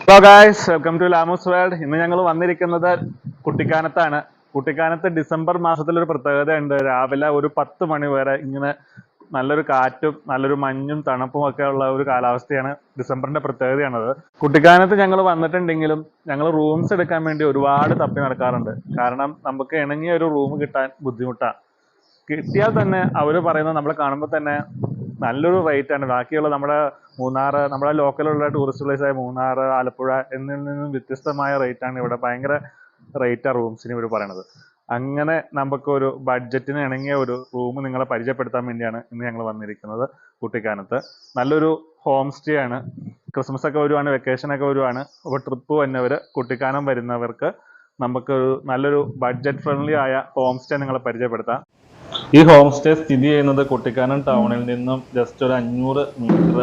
Hello guys welcome to Lamos world ഇന്ന് ഞങ്ങൾ വന്നിരിക്കുന്നത് കുട്ടിക്കാനത്താണ്. കുട്ടിക്കാനത്ത് ഡിസംബർ മാസത്തിൽ ഒരു രാവിലെ ഒരു പത്ത് മണി വരെ ഇങ്ങനെ നല്ലൊരു കാറ്റും നല്ലൊരു മഞ്ഞും തണുപ്പും ഒക്കെ ഉള്ള ഒരു കാലാവസ്ഥയാണ് ഡിസംബറിന്റെ പ്രത്യേകതയാണത്. കുട്ടിക്കാനത്ത് ഞങ്ങൾ വന്നിട്ടുണ്ടെങ്കിലും ഞങ്ങൾ റൂംസ് എടുക്കാൻ വേണ്ടി ഒരുപാട് തപ്പി നടക്കാറുണ്ട്. കാരണം നമുക്ക് ഇണങ്ങിയ ഒരു റൂം കിട്ടാൻ ബുദ്ധിമുട്ടാണ് കിട്ടിയാൽ തന്നെ അവർ പറയുന്നത് നമ്മളെ കാണുമ്പോൾ തന്നെ നല്ലൊരു റേറ്റ് ആണ്. ബാക്കിയുള്ള നമ്മുടെ മൂന്നാർ നമ്മുടെ ലോക്കലുള്ള ടൂറിസ്റ്റ് പ്ലേസ് ആയ മൂന്നാർ ആലപ്പുഴ എന്നിൽ നിന്നും വ്യത്യസ്തമായ റേറ്റ് ആണ് ഇവിടെ. ഭയങ്കര റേറ്റ് ആ റൂംസിന് ഇവർ പറയണത്. അങ്ങനെ നമുക്കൊരു ബഡ്ജറ്റിന് ഇണങ്ങിയ ഒരു റൂം നിങ്ങളെ പരിചയപ്പെടുത്താൻ വേണ്ടിയാണ് ഇന്ന് ഞങ്ങൾ വന്നിരിക്കുന്നത് കുട്ടിക്കാനത്ത് നല്ലൊരു ഹോം സ്റ്റേ ആണ്. ക്രിസ്മസ് ഒക്കെ വരുവാണ് വെക്കേഷൻ ഒക്കെ വരുവാണ്. അപ്പോൾ ട്രിപ്പ് വന്നവർ കുട്ടിക്കാനം വരുന്നവർക്ക് നമുക്കൊരു നല്ലൊരു ബഡ്ജറ്റ് ഫ്രണ്ട്ലി ആയ ഹോം സ്റ്റേ നിങ്ങളെ പരിചയപ്പെടുത്താം. ഈ ഹോം സ്റ്റേ സ്ഥിതി ചെയ്യുന്നത് കുട്ടിക്കാനം ടൗണിൽ നിന്നും ജസ്റ്റ് ഒരു അഞ്ഞൂറ് മീറ്റർ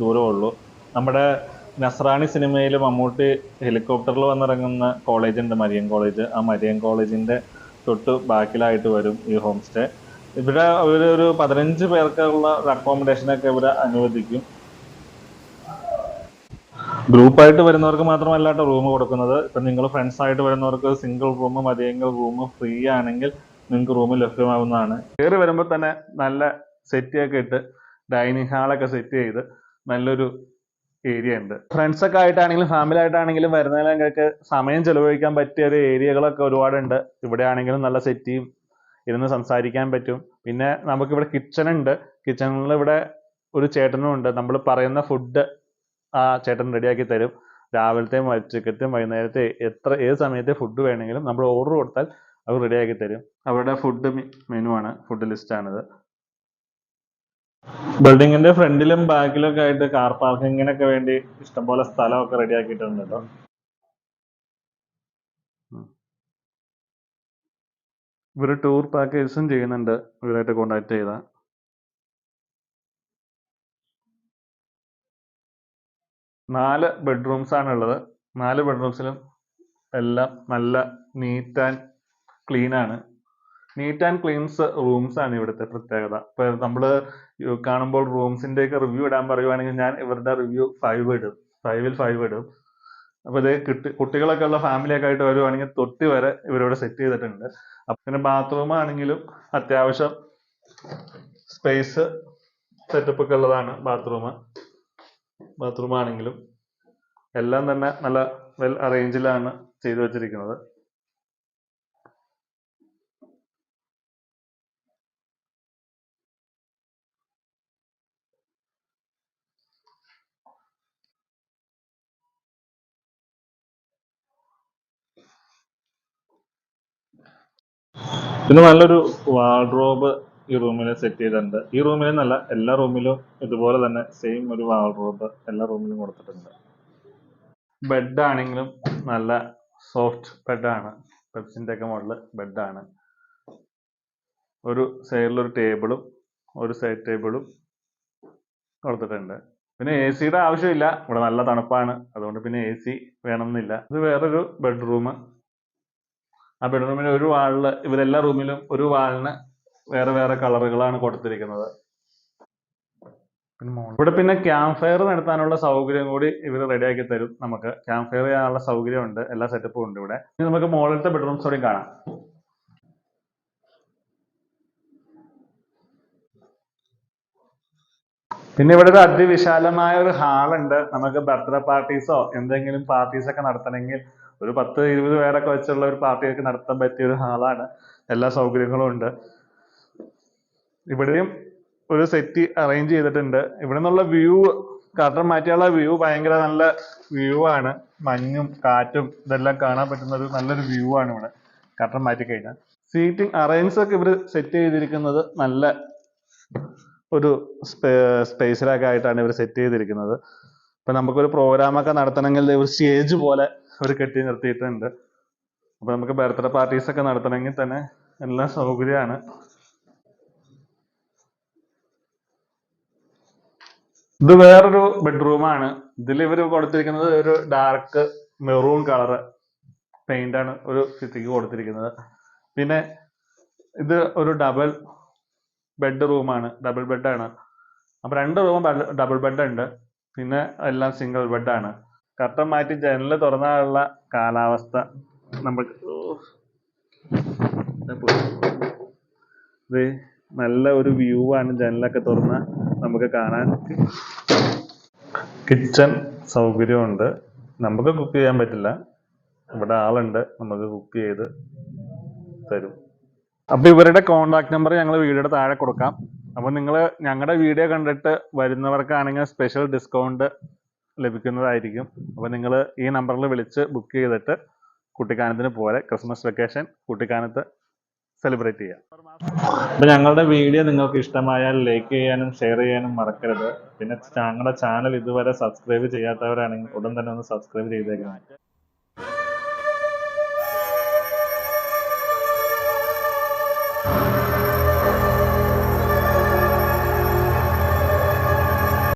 ദൂരമുള്ളൂ. നമ്മുടെ നസ്രാണി സിനിമയിൽ മമ്മൂട്ടി ഹെലികോപ്റ്ററിൽ വന്നിറങ്ങുന്ന കോളേജ് ഉണ്ട് മരിയൻ കോളേജ് ആ മരിയൻ കോളേജിന്റെ തൊട്ട് ബാക്കിലായിട്ട് വരും ഈ ഹോം സ്റ്റേ ഇവിടെ അവർ ഒരു പതിനഞ്ച് പേർക്കുള്ള അക്കോമഡേഷൻ ഒക്കെ ഇവിടെ അനുവദിക്കും. ഗ്രൂപ്പായിട്ട് വരുന്നവർക്ക് മാത്രമല്ല റൂം കൊടുക്കുന്നത്. ഇപ്പം നിങ്ങൾ ഫ്രണ്ട്സ് ആയിട്ട് വരുന്നവർക്ക് സിംഗിൾ റൂം മതിയെങ്കിൽ റൂം ഫ്രീ ആണെങ്കിൽ നിങ്ങൾക്ക് റൂം ലഭ്യമാവുന്നതാണ്. കയറി വരുമ്പോൾ തന്നെ നല്ല സെറ്റ് ഒക്കെ ഇട്ട് ഡൈനിങ് ഹാളൊക്കെ സെറ്റ് ചെയ്ത് നല്ലൊരു ഏരിയ ഉണ്ട്. ഫ്രണ്ട്സൊക്കെ ആയിട്ടാണെങ്കിലും ഫാമിലി ആയിട്ടാണെങ്കിലും വരുന്നതിനൊക്കെ സമയം ചെലവഴിക്കാൻ പറ്റിയ ഒരു ഏരിയകളൊക്കെ ഒരുപാടുണ്ട്. ഇവിടെ ആണെങ്കിലും നല്ല സെറ്റിയും ഇരുന്ന് സംസാരിക്കാൻ പറ്റും. പിന്നെ നമുക്കിവിടെ കിച്ചൺ ഉണ്ട്. കിച്ചണിൽ ഇവിടെ ഒരു ചേട്ടനും ഉണ്ട്. നമ്മൾ പറയുന്ന ഫുഡ് ആ ചേട്ടൻ റെഡിയാക്കി തരും. രാവിലത്തെയും ഉച്ചക്കത്തെയും വൈകുന്നേരത്തെ എത്ര ഏത് സമയത്തെ ഫുഡ് വേണമെങ്കിലും നമ്മൾ ഓർഡർ കൊടുത്താൽ അവർ റെഡിയാക്കി തരും. അവരുടെ ഫുഡ് മെനു ആണ് ഫുഡ് ലിസ്റ്റ് ആണിത്. ബിൽഡിങ്ങിന്റെ ഫ്രണ്ടിലും ബാക്കിലും ഒക്കെ ആയിട്ട് കാർ പാർക്കിങ്ങിനൊക്കെ വേണ്ടി ഇഷ്ടംപോലെ സ്ഥലമൊക്കെ റെഡിയാക്കിയിട്ടുണ്ട് കേട്ടോ ഇവർ ടൂർ പാക്കേജസും ചെയ്യുന്നുണ്ട്. ഇവരായിട്ട് കോണ്ടാക്ട് ചെയ്താൽ നാല് ബെഡ്റൂംസ് ആണ് ഉള്ളത് നാല് ബെഡ്റൂംസിലും എല്ലാം നല്ല നീറ്റ് ആൻഡ് ക്ലീൻ ആണ്. നീറ്റ് ആൻഡ് ക്ലീൻസ് റൂംസ് ആണ് ഇവിടുത്തെ പ്രത്യേകത. ഇപ്പൊ നമ്മൾ കാണുമ്പോൾ റൂംസിന്റെ ഒക്കെ റിവ്യൂ ഇടാൻ പറയുവാണെങ്കിൽ ഞാൻ ഇവരുടെ റിവ്യൂ ഫൈവ് ഇടും. ഫൈവിൽ ഫൈവ് ഇടും. അപ്പൊ ഇത് കിട്ടി കുട്ടികളൊക്കെ ഉള്ള ഫാമിലി ഒക്കെ ആയിട്ട് വരുവാണെങ്കിൽ തൊട്ടി വരെ ഇവരോട് സെറ്റ് ചെയ്തിട്ടുണ്ട്. അപ്പൊ പിന്നെ ബാത്റൂം ആണെങ്കിലും അത്യാവശ്യം സ്പേസ് സെറ്റപ്പ് ഒക്കെ ഉള്ളതാണ് ബാത്റൂം ബാത്റൂം ആണെങ്കിലും എല്ലാം തന്നെ നല്ല വെൽ അറേഞ്ചിലാണ് ചെയ്തു വെച്ചിരിക്കുന്നത്. പിന്നെ നല്ലൊരു വാർഡ്രോബ് ഈ റൂമിൽ സെറ്റ് ചെയ്തിട്ടുണ്ട്. ഈ റൂമിൽ നല്ല എല്ലാ റൂമിലും ഇതുപോലെ തന്നെ സെയിം ഒരു വാർഡ്രോബ് എല്ലാ റൂമിലും കൊടുത്തിട്ടുണ്ട്. ബെഡ് ആണെങ്കിലും നല്ല സോഫ്റ്റ് ബെഡാണ് പെപ്സിന്റെ ഒക്കെ മോഡൽ ബെഡാണ് ഒരു സൈഡിൽ ഒരു ടേബിളും ഒരു സൈഡ് ടേബിളും കൊടുത്തിട്ടുണ്ട്. പിന്നെ എ സിയുടെ ആവശ്യമില്ല. ഇവിടെ നല്ല തണുപ്പാണ്. അതുകൊണ്ട് പിന്നെ എ സി വേണമെന്നില്ല. ഇത് വേറൊരു ബെഡ്റൂം ആ ബെഡ്റൂമിൽ ഒരു വാളിൽ ഇവരെല്ലാ റൂമിലും ഒരു വാളിന് വേറെ വേറെ കളറുകളാണ് കൊടുത്തിരിക്കുന്നത്. ഇവിടെ പിന്നെ ക്യാമ്പ് ഫയർ നടത്താനുള്ള സൗകര്യം കൂടി ഇവർ റെഡിയാക്കി തരും നമുക്ക്. ക്യാമ്പ് ഫയർ ചെയ്യാനുള്ള സൗകര്യം ഉണ്ട് എല്ലാ സെറ്റപ്പും ഉണ്ട് ഇവിടെ. ഇനി നമുക്ക് മുകളിലത്തെ ബെഡ്റൂംസ് കൂടി കാണാം. പിന്നെ ഇവിടെ ഒരു അതിവിശാലമായ ഒരു ഹാളുണ്ട് നമുക്ക് ബർത്ത്ഡേ പാർട്ടീസോ എന്തെങ്കിലും പാർട്ടീസ് ഒക്കെ നടത്തണമെങ്കിൽ ഒരു പത്ത് ഇരുപത് പേരൊക്കെ വെച്ചുള്ള ഒരു പാർട്ടി ഒക്കെ നടത്താൻ പറ്റിയ ഒരു ഹാളാണ്. എല്ലാ സൗകര്യങ്ങളും ഉണ്ട്. ഇവിടെയും ഒരു സെറ്റ് അറേഞ്ച് ചെയ്തിട്ടുണ്ട്. ഇവിടെ നിന്നുള്ള വ്യൂ കർട്ടൻ മാറ്റിയുള്ള വ്യൂ ഭയങ്കര നല്ല വ്യൂ ആണ്. മഞ്ഞും കാറ്റും ഇതെല്ലാം കാണാൻ പറ്റുന്ന ഒരു നല്ലൊരു വ്യൂ ആണ് ഇവിടെ. കർട്ടൻ മാറ്റി കഴിഞ്ഞാൽ. സീറ്റിംഗ് അറേഞ്ച് ഒക്കെ ഇവർ സെറ്റ് ചെയ്തിരിക്കുന്നത് നല്ല ഒരു സ്പേസിലൊക്കെ ആയിട്ടാണ് ഇവർ സെറ്റ് ചെയ്തിരിക്കുന്നത്. ഇപ്പൊ നമുക്കൊരു പ്രോഗ്രാം ഒക്കെ നടത്തണമെങ്കിൽ ഒരു സ്റ്റേജ് പോലെ അവർ കെട്ടി നിർത്തിയിട്ടുണ്ട്. അപ്പൊ നമുക്ക് ബർത്ത്ഡേ പാർട്ടീസ് ഒക്കെ നടത്തണമെങ്കിൽ തന്നെ എല്ലാം സൗകര്യമാണ്. ഇത് വേറൊരു ബെഡ്റൂമാണ് ഇതിൽ ഇവർ കൊടുത്തിരിക്കുന്നത് ഒരു ഡാർക്ക് മെറൂൺ കളറ് പെയിന്റ് ആണ് ഒരു സിറ്റിക്ക് കൊടുത്തിരിക്കുന്നത്. പിന്നെ ഇത് ഒരു ഡബിൾ ബെഡ് റൂമാണ് ഡബിൾ ബെഡാണ് അപ്പൊ രണ്ട് റൂം ഡബിൾ ബെഡ് ഉണ്ട്. പിന്നെ എല്ലാം സിംഗിൾ ബെഡാണ് കർട്ടൻ മാറ്റി ജനൽ തുറന്നാലുള്ള കാലാവസ്ഥ നമുക്ക് ഇത് നല്ല ഒരു വ്യൂ ആണ് ജനലൊക്കെ തുറന്ന നമുക്ക് കാണാൻ. കിച്ചൺ സൗകര്യമുണ്ട്. നമുക്ക് കുക്ക് ചെയ്യാൻ പറ്റില്ല. ഇവിടെ ആളുണ്ട്. നമുക്ക് കുക്ക് ചെയ്ത് തരും. അപ്പൊ ഇവരുടെ കോണ്ടാക്ട് നമ്പർ ഞങ്ങൾ വീഡിയോയുടെ താഴെ കൊടുക്കാം. അപ്പൊ നിങ്ങൾ ഞങ്ങളുടെ വീഡിയോ കണ്ടിട്ട് വരുന്നവർക്കാണെങ്കിൽ സ്പെഷ്യൽ ഡിസ്കൗണ്ട് ലഭിക്കുന്നതായിരിക്കും. അപ്പോൾ നിങ്ങൾ ഈ നമ്പറിൽ വിളിച്ച് ബുക്ക് ചെയ്തിട്ട് കുട്ടിക്കാനത്തിന് പോലെ ക്രിസ്മസ് വെക്കേഷൻ കുട്ടിക്കാനത്ത് സെലിബ്രേറ്റ് ചെയ്യാം. അപ്പോൾ ഞങ്ങളുടെ വീഡിയോ നിങ്ങൾക്ക് ഇഷ്ടമായാൽ ലൈക്ക് ചെയ്യാനും ഷെയർ ചെയ്യാനും മറക്കരുത്. പിന്നെ ഞങ്ങളുടെ ചാനൽ ഇതുവരെ സബ്സ്ക്രൈബ് ചെയ്യാത്തവരാണെങ്കിൽ ഉടൻ തന്നെ ഒന്ന് സബ്സ്ക്രൈബ് ചെയ്തേക്കണം.